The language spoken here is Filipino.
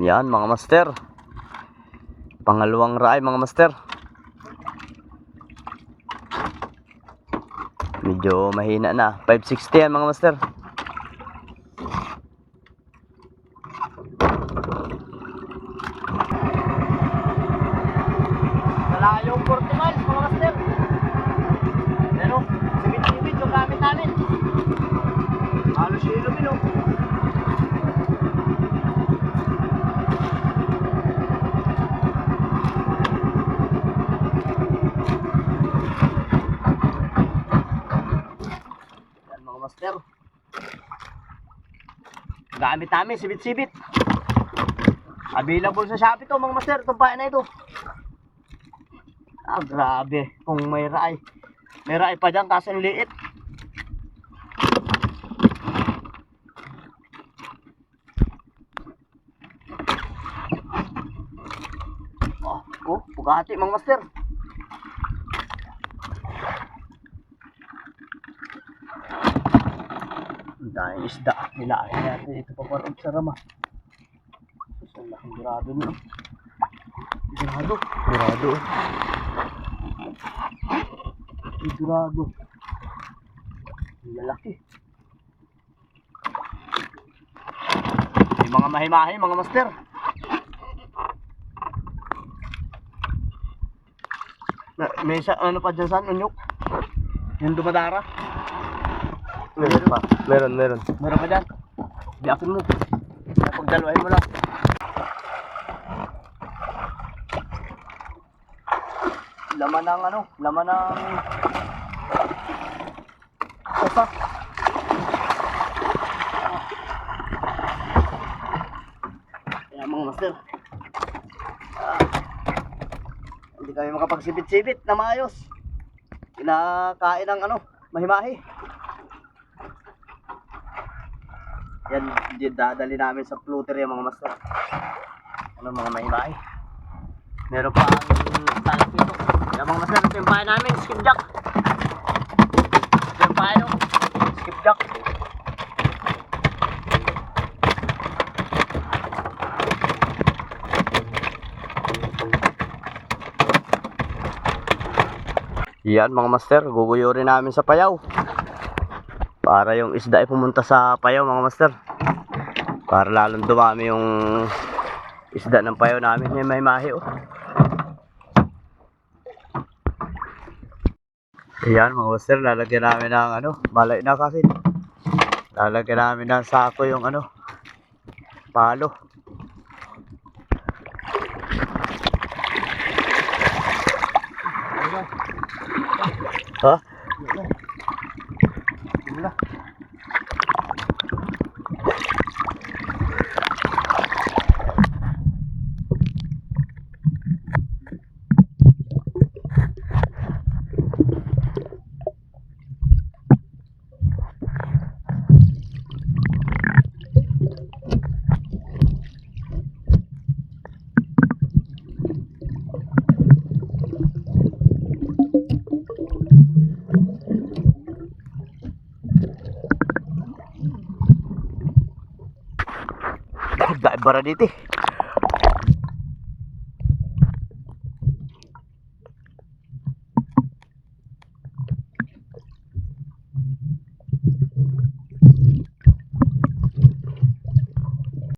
Yan mga master. Pangalawang raay mga master. Medyo mahina na. 560 yan mga master. Wala yung 40 miles mga master. Ano? Simit-simit yung gamit namin. Halos ilumin oh. Master. Gamit namin, sibit-sibit. Available sa Shopee to mga master, itong payan na ito. Ah, grabe. Kung may raay. May raay pa dyan, kaso ang liit. Oh, oh, Bugatti, mga master. Ang daming isda. Nilayan natin ito pa parang sa rama. Ang laking grado nyo. Grado. Grado. Sigurado. Ang Lalaki. Yung mga mahimahi, mga master. Na, may isa, ano pa dyan saan, unyok? Yung dumadara. Meron pa. Meron, meron. Meron pa dyan. Biyakin mo. Pagdalawahin mo lang. Laman ng ano, laman ng Opa. Kaya mga master. Ah, hindi kami makapagsibit-sibit na maayos. Kinakain ng ano, mahimahi. Yan, dadali namin sa floater yung mga master. Ano mga mahimahi. Meron pa ang talas dito. Yung mga master, ito yung bahay namin, skip jack. Ito yung bahay no? skip jack. Yan mga master, guguyurin namin sa payaw. Para yung isda ay pumunta sa payaw mga master. Para lalong dumami yung isda ng payaw namin. May may mahi oh. Yan mga master, lalagyan namin ng ano, malay na kasi. Lalagyan namin ng sako yung ano, palo. Ha? 怎么了？Bara dito eh.